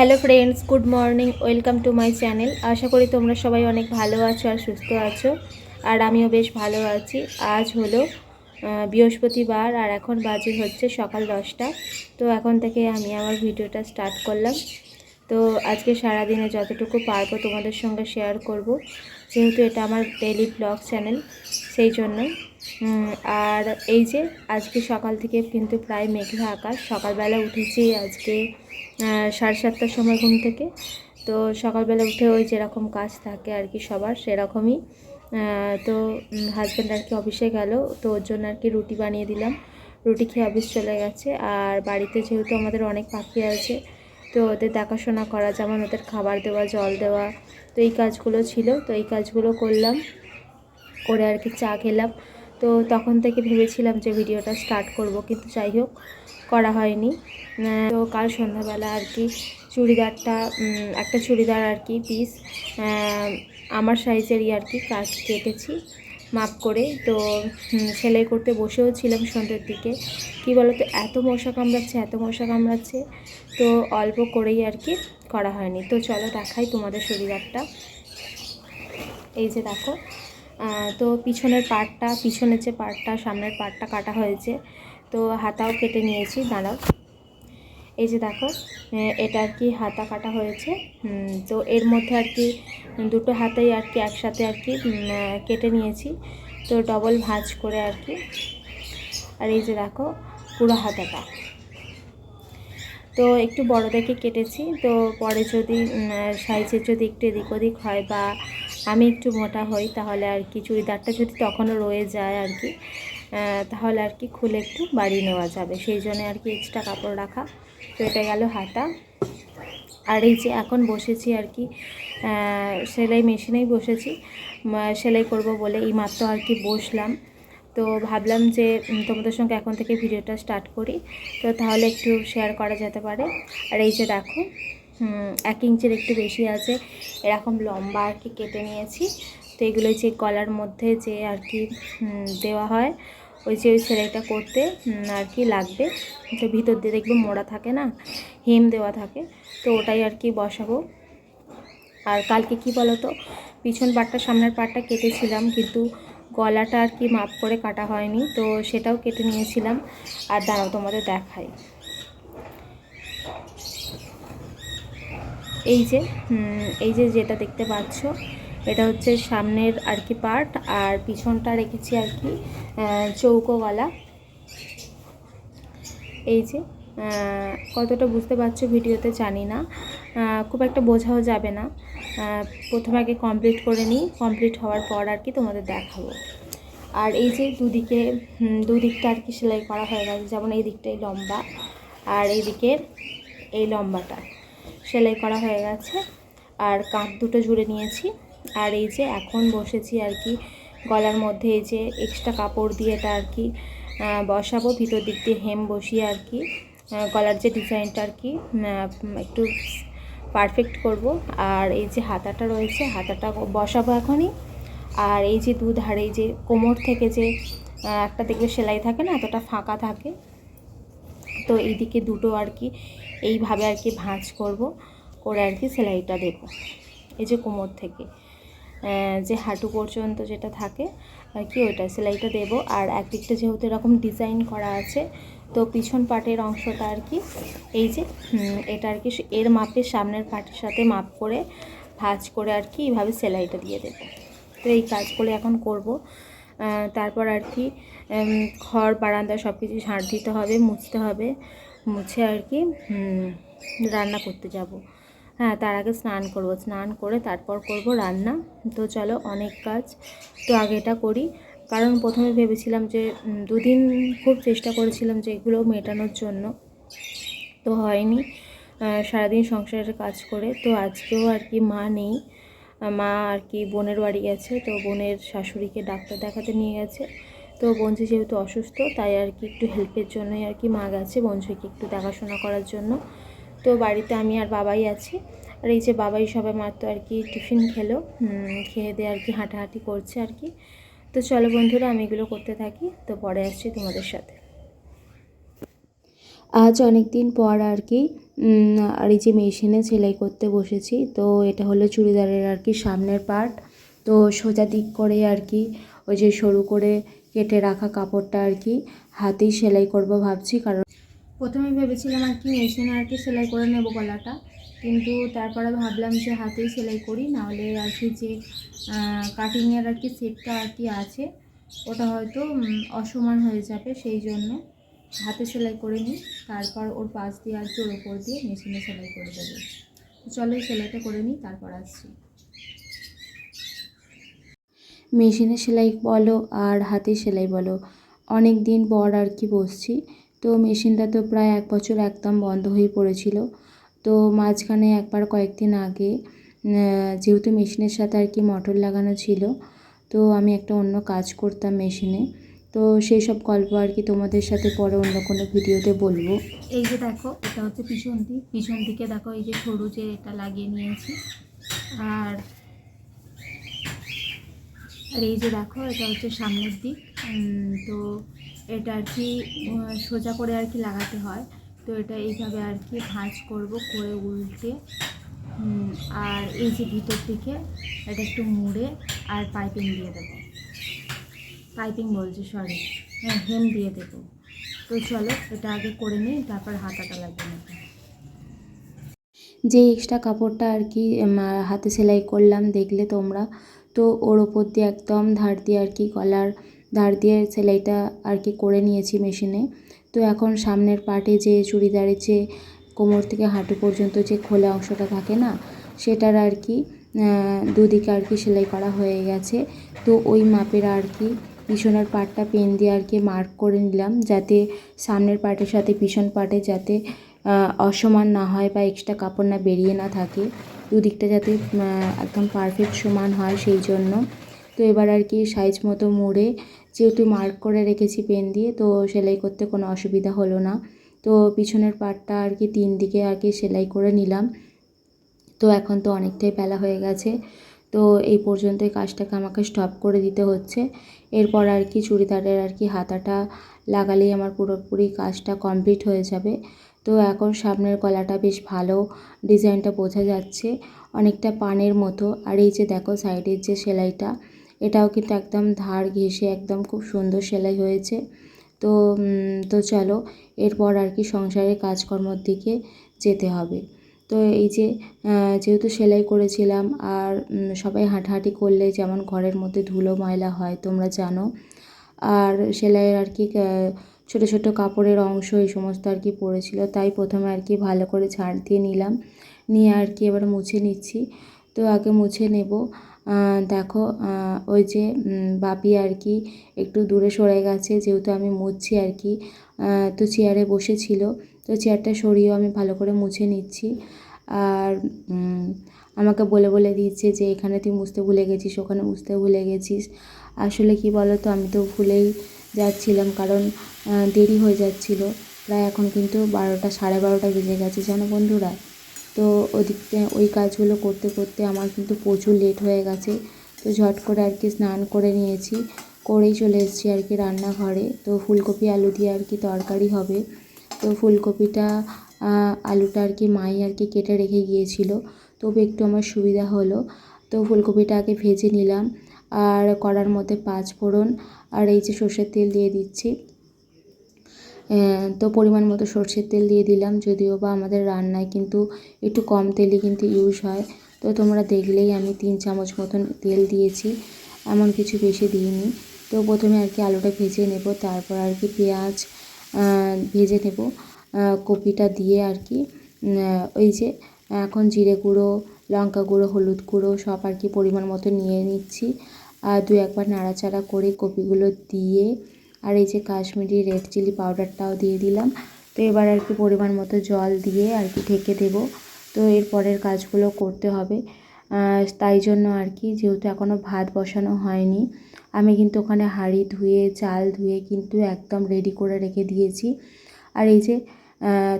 Hello friends, good morning, welcome to my channel. আশা করি তোমরা সবাই অনেক ভালো আছো আর সুস্থ আছো। আর আমিও বেশ ভালো আছি। আজ হলো বৃহস্পতিবার আর এখন বাজে হচ্ছে সকাল দশটা। তো এখন থেকে আমি আমার ভিডিওটা স্টার্ট করলাম। তো আজকে সারাদিনে যতটুকু পারব তোমাদের সঙ্গে শেয়ার করব, যেহেতু এটা আমার ডেলি ব্লগ চ্যানেল সেই জন্য আর এই যে আজকে সকাল থেকে কিন্তু প্রায় মেঘলা আকাশ। সকালবেলা উঠেছি আজকে সাড়ে সাতটার সময় ঘুম থেকে। তো সকালবেলা উঠে ওই যেরকম কাজ থাকে আর কি সবার, সেরকমই। তো হাজব্যান্ড আর কি অফিসে গেল, তো ওর জন্য আর কি রুটি বানিয়ে দিলাম। রুটি খেয়ে অফিস চলে গেছে। আর বাড়িতে যেহেতু আমাদের অনেক পাখি আছে, তো ওদের দেখাশোনা করা, যেমন ওদের খাবার দেওয়া, জল দেওয়া, তো এই কাজগুলো ছিল। তো এই কাজগুলো করলাম, করে আর কি চা খেলাম। তো তখন থেকে ভেবেছিলাম যে ভিডিওটা স্টার্ট করব, কিন্তু যাই হোক, করা হয়নি। তো কাল সন্ধ্যাবেলা আর কি চুড়িদারটা একটা চুড়িদার আর কি পিস আমার সাইজেরই আর কি কাজ কেটেছি মাপ করে। তো সেলাই করতে বসেও ছিলাম সন্ধ্যের দিকে। কী বলতো, এত মশা কামড়াচ্ছে, এত মশা কামড়াচ্ছে, তো অল্প করেই আর কি করা হয়নি। তো চলো দেখাই তোমাদের চুড়িদারটা। এই যে দেখো তো পিছনের পার্টটা পিছনের যে পার্টটা সামনের পার্টটা কাটা হয়েছে। তো হাতাও কেটে নিয়েছি, দাঁড়াও। এই যে দেখো এটা আর কি হাতা কাটা হয়েছে। তো এর মধ্যে আর কি দুটো হাতেই আর কি একসাথে আর কি কেটে নিয়েছি। তো ডবল ভাঁজ করে আর কি। আর এই যে দেখো, পুরো হাতাটা। তো একটু বড় দেখে কেটেছি। তো পরে যদি সাইজের যদি একটু এদিক ওদিক হয় বা আমি একটু মোটা হই, তাহলে আর কি চুড়িদারটা যদি তখনও রয়ে যায় আর কি তাহলে আর কি খুলে একটু বাড়িয়ে নেওয়া যাবে। সেই জন্য আর কি এক্সট্রা কাপড় রাখা। তো এটা গেল হাতা। আর এই যে এখন বসেছি আর কি সেলাই মেশিনেই বসেছি। সেলাই করব বলে এই মাত্র আর কি বসলাম। তো ভাবলাম যে তোমাদের সঙ্গে এখন থেকে ভিডিওটা স্টার্ট করি। তো তাহলে একটু শেয়ার করা যেতে পারে। আর এই যে দেখো এক ইঞ্চের একটু বেশি আছে। এরকম লম্বা আর কি কেটে নিয়েছি। তো এগুলো যে গলার মধ্যে যে আর কি দেওয়া হয়, ওই যে ওই সেলাইটা করতে আর কি লাগবে। তো ভিতর দিয়ে দেখবে মোড়া থাকে না, হেম দেওয়া থাকে। তো ওটাই আর কি বসাবো। আর কালকে কি বলতো, পিছন পাটটা, সামনের পাটটা কেটেছিলাম, কিন্তু গলাটা আর কি মাপ করে কাটা হয়নি। তো সেটাও কেটে নিয়েছিলাম। আর দাঁড়াও তোমাদের দেখাই। এই যে এই যে যেটা দেখতে পাচ্ছ, এটা হচ্ছে সামনের আর কি পার্ট, আর পিছনটা রেখেছি আর কি চৌকোওয়ালা। এই যে কতটা বুঝতে পারছ ভিডিওতে জানি না খুব একটা বোঝাও যাবে না। প্রথমে আগে কমপ্লিট করে নিই কমপ্লিট হওয়ার পর আর কি তোমাদের দেখাবো। আর এই যে দুদিকে দুদিকটা আর কি সেলাই করা হয়ে গেছে, যেমন এই দিকটাই লম্বা, আর এই দিকের এই লম্বাটা। সেলাই করা হয়ে গেছে। আর কাঁধ দুটো জুড়ে নিয়েছি। আর এই যে এখন বসেছি আর কি, গলার মধ্যে এই যে এক্সট্রা কাপড় দিয়ে এটা আর কি বসাবো, ভিতর দিক দিয়ে হেম বসিয়ে আর কি গলার যে ডিজাইনটা আর কি একটু পারফেক্ট করব। আর এই যে হাতাটা রয়েছে, হাতাটা বসাবো এখনই। আর এই যে দু ধারে এই যে কোমর থেকে যে একটা দেখবে সেলাই থাকে না, এতটা ফাঁকা থাকে। তো এইদিকে দুটো আর কি এইভাবে আর কি ভাঁজ করব, করে আর কি সেলাইটা দেব। এই যে কোমর থেকে। যে হাঁটু পর্যন্ত যেটা থাকে আর কি ওইটা সেলাইটা দেব। আর একদিকটা যেহেতু এরকম ডিজাইন করা আছে, তো পিছন পাটের অংশটা আর কি, এই যে এটা আর কি এর মাপের সামনের পাটের সাথে মাপ করে ভাঁজ করে আর কি এইভাবে সেলাইটা দিয়ে দেবো। তো এই কাজগুলো এখন করব। তারপর আর কি ঘর, বারান্দা সব কিছু ঝাঁট দিতে হবে, মুছতে হবে। মুছে আর কি রান্না করতে যাব। হ্যাঁ তার আগে স্নান করব। স্নান করে তারপর করব রান্না। তো চলো অনেক কাজ। তো আগে এটা করি। কারণ প্রথমে ভেবেছিলাম যে দুদিন খুব চেষ্টা করেছিলাম যে এগুলো মেটানোর জন্য। তো হয়নি। সারাদিন সংসারের কাজ করে। তো আজকেও আর কি মা নেই। মা আর কি বোনের বাড়ি গেছে। তো বোনের শাশুড়িকে ডাক্তার দেখাতে নিয়ে গেছে। তো বঞ্জি যেহেতু অসুস্থ, তাই আর কি একটু হেল্পের জন্যই আর কি মা গেছে বঞ্জিকে একটু দেখাশোনা করার জন্য। তো বাড়িতে আমি আর বাবাই আছি। আর এই যে বাবাই সবে মাত্র আর কি টিফিন খেলো খেয়ে দিয়ে আর কি হাঁটাহাঁটি করছে আর কি। তো চলো বন্ধুরা, আমি এগুলো করতে থাকি। তো পরে আসছি তোমাদের সাথে। আজ অনেক দিন পর আর কি আর এই যে মেশিনে সেলাই করতে বসেছি। তো এটা হলো চুড়িদারের আর কি সামনের পার্ট তো সোজা দিক করে আর কি ওই যে সরু করে কেটে রাখা কাপড়টা আর কি হাতেই সেলাই করব ভাবছি, কারণ প্রথমে ভেবেছিলাম আর কি মেশিনে আর কি সেলাই করে নেব গলাটা। কিন্তু তারপরে ভাবলাম যে হাতেই সেলাই করি, নাহলে আর কি যে কাটিংয়ের আর কি সেটটা আর কি আছে, ওটা হয়তো অসমান হয়ে যাবে, সেই জন্য হাতে সেলাই করে নিই। তারপর ওর পাশ দিয়ে আর কি ওর ওপর দিয়ে মেশিনে সেলাই করে দেবো। চলো সেলাইটা করে নিই, তারপর আসছি। মেশিনে সেলাই বলো আর হাতে সেলাই বলো। অনেক দিন পর আর কি বসছি। তো মেশিনটা তো প্রায় এক বছর একদম বন্ধ হয়ে পড়েছিল। তো মাঝখানে একবার কয়েকদিন আগে যেহেতু মেশিনের সাথে আর কি মোটর লাগানো ছিল, তো আমি একটা অন্য কাজ করতাম মেশিনে। তো সেই সব গল্প আর কি তোমাদের সাথে পরে অন্য কোনো ভিডিওতে বলব। এই যে দেখো, এটা হচ্ছে পিছন দিক। পিছন দিকে দেখো, এই যে সরু যে এটা লাগিয়ে নিয়েছি। আর আর এই যে দেখো, এটা হচ্ছে সামনের দিক। তো এটা আর কি সোজা করে আর কি লাগাতে হয়। তো এটা এইভাবে আর কি ভাঁজ করব করে উল্টে। আর এই যে ভিতর দিকে, এটা একটু মুড়ে আর পাইপিং দিয়ে দেবো। পাইপিং বলছি সরি হ্যাঁ হেম দিয়ে দেবো। তো চলো, এটা আগে করে নিই, তারপর হাতাটা লাগিয়ে নেব। যে এক্সট্রা কাপড়টা আর কি হাতে সেলাই করলাম, দেখলে তোমরা। তো ওর ওপর দিয়ে একদম ধার দিয়ে আর কি গলার ধার দিয়ে সেলাইটা আর কি করে নিয়েছি মেশিনে। তো এখন সামনের পার্টে যে চুড়িদারের যে কোমর থেকে হাঁটু পর্যন্ত যে খোলা অংশটা থাকে না, সেটার আর কি দুদিকে আর কি সেলাই করা হয়ে গেছে। তো ওই মাপের আর কি পিছনের পার্টটা পেন দিয়ে আর কি মার্ক করে নিলাম, যাতে সামনের পার্টের সাথে পিছন পার্টে যাতে অসমান না হয় বা এক্সট্রা কাপড় না বেরিয়ে না থাকে। দুদিকটা যাতে একদম পারফেক্ট সমান হয় সেই জন্য। তো এবার আর কি সাইজ মতো মুড়ে যেহেতু মার্ক করে রেখেছি পেন দিয়ে, তো সেলাই করতে কোনো অসুবিধা হলো না। তো পিছনের পার্টটা আর কি তিন দিকে আর কি সেলাই করে নিলাম। তো এখন তো অনেকটাই বেলা হয়ে গেছে। তো এই পর্যন্ত এই কাজটাকে আমাকে স্টপ করে দিতে হচ্ছে। এরপর আর কি চুড়িদারের আর কি হাতাটা লাগালেই আমার পুরোপুরি কাজটা কমপ্লিট হয়ে যাবে। তো এখন সামনের গলাটা বেশ ভালো ডিজাইনটা বোঝা যাচ্ছে, অনেকটা পানের মতো। আর এই যে দেখো সাইডের যে সেলাইটা, এটাও কিন্তু একদম ধার ঘেঁষে একদম খুব সুন্দর সেলাই হয়েছে। তো তো চলো, এরপর আর কি সংসারের কাজকর্মর দিকে যেতে হবে। তো এই যে যেহেতু সেলাই করেছিলাম আর সবাই হাঁটাহাঁটি করলে যেমন ঘরের মধ্যে ধুলো ময়লা হয়, তোমরা জানো। আর সেলাইয়ের আর কি ছোটো ছোটো কাপড়ের অংশ এই সমস্ত আর কি পড়েছিল। তাই প্রথমে আর কি ভালো করে ছাড় দিয়ে নিলাম। নিয়ে আর কি এবার মুছে নিচ্ছি। তো আগে মুছে নেব। দেখো ওই যে বাপি আর কি একটু দূরে সরে গেছে। যেহেতু আমি মুছছি আর কি তো চেয়ারে বসেছিল। তো চেয়ারটা সরিয়েও আমি ভালো করে মুছে নিচ্ছি। আর আমাকে বলে বলে দিচ্ছে যে, এখানে তুই মুছতে ভুলে গেছিস, ওখানে মুছতে ভুলে গেছিস। আসলে কি বলো তো আমি তো ভুলেই যাচ্ছিলাম কারণ দেরি হয়ে যাচ্ছিল। প্রায় এখন কিন্তু বারোটা, সাড়ে বারোটা বেজে গেছে, জানো বন্ধুরা? তো ওদিকতে ওই কাজগুলো করতে করতে আমার কিন্তু প্রচুর লেট হয়ে গেছে। তো ঝট করে আর কি স্নান করে নিয়েছি, করেই চলে এসেছি আর কি রান্নাঘরে। তো ফুলকপি, আলু দিয়ে আর কি তরকারি হবে। তো ফুলকপিটা আলুটা আর কি মাই আর কি কেটে রেখে গিয়েছিল। তবু একটু আমার সুবিধা হলো। তো ফুলকপিটা আগে ভেজে নিলাম। আর কড়ার মধ্যে পাঁচ ফোড়ন আর এই যে সর্ষের তেল দিয়ে দিচ্ছি। তো পরিমাণ মতো সর্ষের তেল দিয়ে দিলাম, যদিও বা আমাদের রান্নায় কিন্তু একটু কম তেলই কিন্তু ইউজ হয়। তো তোমরা দেখলেই আমি তিন চামচ মতন তেল দিয়েছি, এমন কিছু বেশি দিইনি। তো প্রথমে আর কি আলুটা ভেজে নেব, তারপর আর কি পেঁয়াজ ভেজে নেব। কপিটা দিয়ে আর কি ওই যে এখন জিরে গুঁড়ো লঙ্কা গুঁড়ো, হলুদ গুঁড়ো, সব আর কি পরিমাণ মতো নিয়ে নিচ্ছি। আর দু একবার নাড়াচাড়া করে কপিগুলো দিয়ে আর এই যে কাশ্মীরি রেড চিলি পাউডারটাও দিয়ে দিলাম। তো এবার আর কি পরিমাণ মতো জল দিয়ে আর কি ঢেকে দেবো। তো এর পরের কাজগুলো করতে হবে। তাই জন্য আর কি যেহেতু এখনও ভাত বসানো হয়নি, আমি কিন্তু ওখানে হাঁড়ি ধুয়ে, চাল ধুয়ে কিন্তু একদম রেডি করে রেখে দিয়েছি। আর এই যে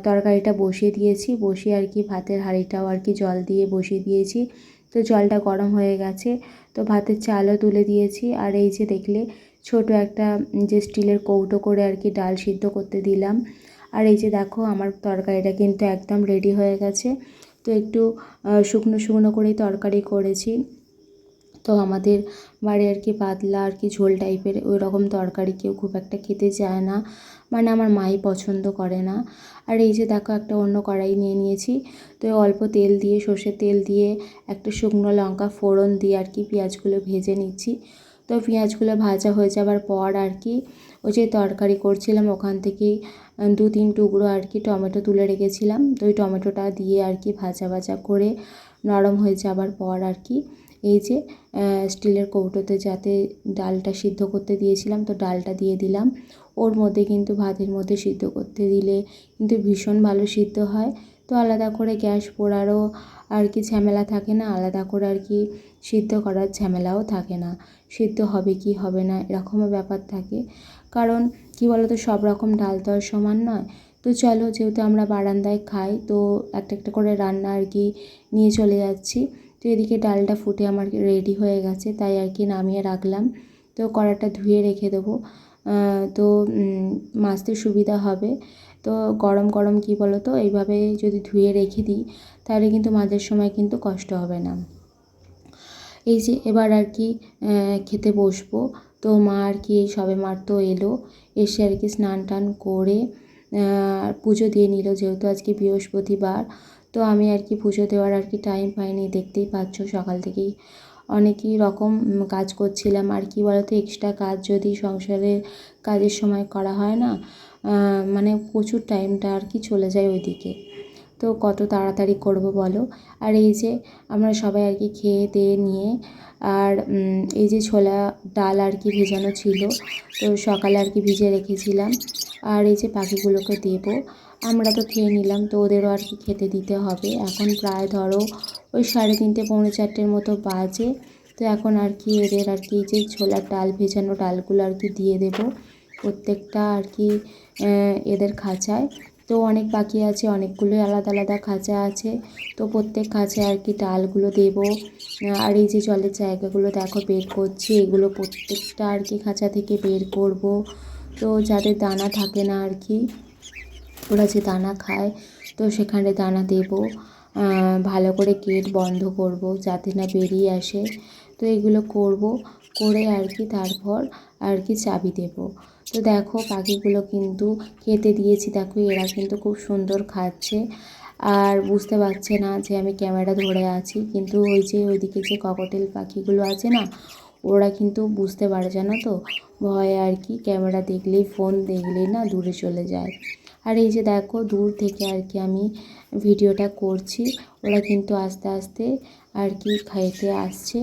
তরকারিটা বসিয়ে দিয়েছি। বসিয়ে আর কি ভাতের হাঁড়িটাও আর কি জল দিয়ে বসিয়ে দিয়েছি। তো জলটা গরম হয়ে গেছে। তো ভাতের চালও তুলে দিয়েছি। আর এই যে দেখলে, ছোট একটা যে স্টিলের কৌটো করে আর কি ডাল সিদ্ধ করতে দিলাম। আর এই যে দেখো, আমার তরকারিটা কিন্তু একদম রেডি হয়ে গেছে। তো একটু শুকনো শুকনো করেই তরকারি করেছি। তো আমাদের বাড়ি আর কি পাতলা আর কি ঝোল টাইপের ওই রকম তরকারি কেউ খুব একটা খেতে চায় না। মানে আমার মাই পছন্দ করে না। আর এই যে দেখো একটা অন্য কড়াই নিয়ে নিয়েছি। তো অল্প তেল দিয়ে সর্ষের তেল দিয়ে একটা শুকনো লঙ্কা ফোড়ন দিয়ে আর কি পেঁয়াজগুলো ভেজে নিচ্ছি। তো পেঁয়াজগুলো ভাজা হয়ে যাবার পর আর কি ওই যে তরকারি করছিলাম ওখান থেকেই দু তিন টুকরো আর কি টমেটো তুলে রেখেছিলাম। তো ওই টমেটোটা দিয়ে আর কি ভাজা ভাজা করে নরম হয়ে যাবার পর আর কি এই যে স্টিলের কৌটোতে যাতে ডালটা সিদ্ধ করতে দিয়েছিলাম, তো ডালটা দিয়ে দিলাম। ওর মধ্যে কিন্তু ভাতের মধ্যে সিদ্ধ করতে দিলে কিন্তু ভীষণ ভালো সিদ্ধ হয়। তো আলাদা করে গ্যাস পোড়ারও আর কি ঝামেলা থাকে না, আলাদা করে আর কি সিদ্ধ করার ঝামেলাও থাকে না। সিদ্ধ হবে কি হবে না, এরকমও ব্যাপার থাকে। কারণ কি বলতো, সব রকম ডাল তো আর সমান নয়। তো চলো, যেহেতু আমরা বারান্দায় খাই, তো একটা একটা করে রান্না আর কি নিয়ে চলে যাচ্ছি। তো এদিকে ডালটা ফুটে আমার রেডি হয়ে গেছে, তাই আর কি নামিয়ে রাখলাম। তো কড়াটা ধুয়ে রেখে দেবো। তো মাছতে সুবিধা হবে। তো গরম গরম কি বলো তো এইভাবে যদি ধুয়ে রেখে দিই, তাহলে কিন্তু মাঝের সময় কিন্তু কষ্ট হবে না। এই যে এবার আর কি খেতে বসবো। তো মা আর কি এই সবে মার তো এলো। এসে আর কি স্নান টান করে পুজো দিয়ে নিল, যেহেতু আজকে বৃহস্পতিবার। তো আমি আর কি পুজো দেওয়ার আর কি টাইম পাইনি। দেখতেই পাচ্ছ, সকাল থেকেই অনেকই রকম কাজ করছিলাম। আর কি বলতো এক্সট্রা কাজ যদি সংসারের কাজের সময় করা হয় না মানে প্রচুর টাইমটা আর কি চলে যায় ওইদিকে। তো কত তাড়াতাড়ি করব বলো? আর এই যে আমরা সবাই আর কি খেয়ে দিয়ে নিয়ে আর এই যে ছোলা ডাল আর কি ভেজানো ছিল, তো সকালে আর কি ভিজে রেখেছিলাম। আর এই যে পাখিগুলোকে দেবো। আমরা তো খেয়ে নিলাম, তো ওদেরও আর কি খেতে দিতে হবে। এখন প্রায় ধরো ওই সাড়ে তিনটে, পৌনে চারটের মতো বাজে। তো এখন আর কি এদের আর কি যে ছোলার ডাল ভেজানো ডালগুলো আর কি দিয়ে দেবো প্রত্যেকটা আর কি এদের খাঁচায়। তো অনেক পাখি আছে, অনেকগুলোই আলাদা আলাদা খাঁচা আছে। তো প্রত্যেক খাঁচায় আর কি ডালগুলো দেবো। আর এই যে জলের জায়গাগুলো দেখো বের করছি, এগুলো প্রত্যেকটা আর কি খাঁচা থেকে বের করব। তো যাদের দানা থাকে না আর কি ওরা যে দানা খায়, তো সেখানে দানা দেব। ভালো করে গেট বন্ধ করব যাতে না বেরিয়ে আসে। তো এগুলো করব, করে আর কি তারপর আর কি চাবি দেব। তো দেখো পাখিগুলো কিন্তু খেতে দিয়েছি। দেখো এরা কিন্তু খুব সুন্দর খাচ্ছে। আর বুঝতে পারছে না যে আমি ক্যামেরা ধরে আছি, কিন্তু ওই যে ওইদিকে যে ককটেল পাখিগুলো আছে না, ওরা কিন্তু বুঝতে পারে, জানো তো? ভয়ে আর কি ক্যামেরা দেখলেই, ফোন দেখলেই না দূরে চলে যায়। আর এই যে দেখো, দূর থেকে আর কি আমি ভিডিওটা করছি। ওরা কিন্তু আস্তে আস্তে আর কি খাইতে আসছে।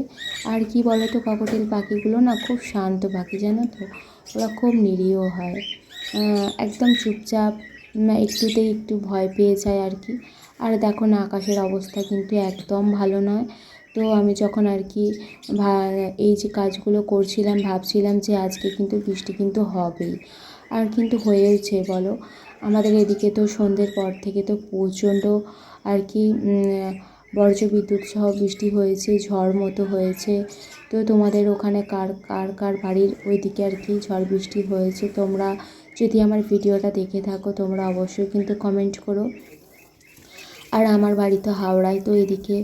আর কি বলো তো ককটেল পাখিগুলো না খুব শান্ত পাখি, জানো তো? ওরা খুব নিরীহ হয়। একদম চুপচাপ একটুতেই একটু ভয় পেয়ে যায় আর কি। আর দেখো না, আকাশের অবস্থা কিন্তু একদম ভালো নয়। তো আমি যখন আর কি এই যে কাজগুলো করছিলাম, ভাবছিলাম যে আজকে কিন্তু বৃষ্টি কিন্তু হবেই। আর কিন্তু হয়েওছে, বলো। আমাদের এদিকে তো সন্ধ্যের পর থেকে তো প্রচণ্ড আর কি বজ্র বিদ্যুৎ সহ বৃষ্টি হয়েছে, ঝড় মতো হয়েছে। তো তোমাদের ওখানে কার কার কার বাড়ির ওইদিকে আর কি ঝড় বৃষ্টি হয়েছে? তোমরা যদি আমার ভিডিওটা দেখে থাকো, তোমরা অবশ্যই কিন্তু কমেন্ট করো। আর আমার বাড়ি তো হাওড়ায়, তো এদিকে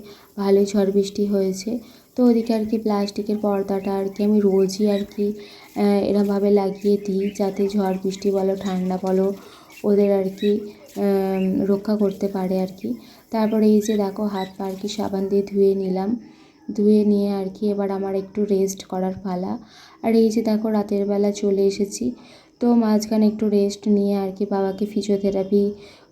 ভালোই ঝড় বৃষ্টি হয়েছে। তো ওদিকে আর কি প্লাস্টিকের পর্দাটা আর কি আমি রোজই আর কি এরমভাবে লাগিয়ে দিই যাতে ঝড় বৃষ্টি বলো, ঠান্ডা বলো ওদের আর কি রক্ষা করতে পারে আর কি। তারপরে এই যে দেখো, হাত পা আর কি সাবান দিয়ে ধুয়ে নিলাম। ধুয়ে নিয়ে আর কি এবার আমার একটু রেস্ট করার পালা। আর এই যে দেখো, রাতের বেলা চলে এসেছি। তো মাঝখানে একটু রেস্ট নিয়ে আর কি বাবাকে ফিজিওথেরাপি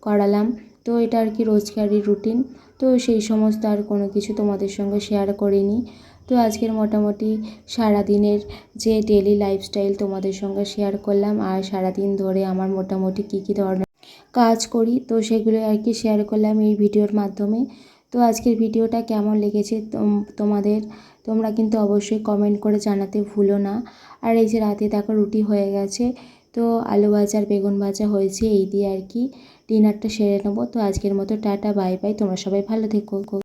করালাম। তো এটা আর কি রোজকারই রুটিন তো সেই সমস্ত আর কোনো কিছু তোমাদের সঙ্গে শেয়ার করিনি। তো আজকের মোটামুটি সারাদিনের যে ডেলি লাইফস্টাইল তোমাদের সঙ্গে শেয়ার করলাম আর সারাদিন ধরে আমার মোটামুটি কী কী ধরনের কাজ করি, তো সেগুলো আর কি শেয়ার করলাম এই ভিডিওর মাধ্যমে। তো আজকের ভিডিওটা কেমন লেগেছে তোম- তোমাদের? তোমরা কিন্তু অবশ্যই কমেন্ট করে জানাতে ভুলো না। আর এই যে রাতে দেখো রুটি হয়ে গেছে, তো আলু ভাজা আর বেগুন ভাজা হয়েছে, এই দিয়ে আর কি ডিনারটা সেরে নেব। তো আজকের মতো টাটা বাই বাই তোমরা সবাই ভালো থেকো।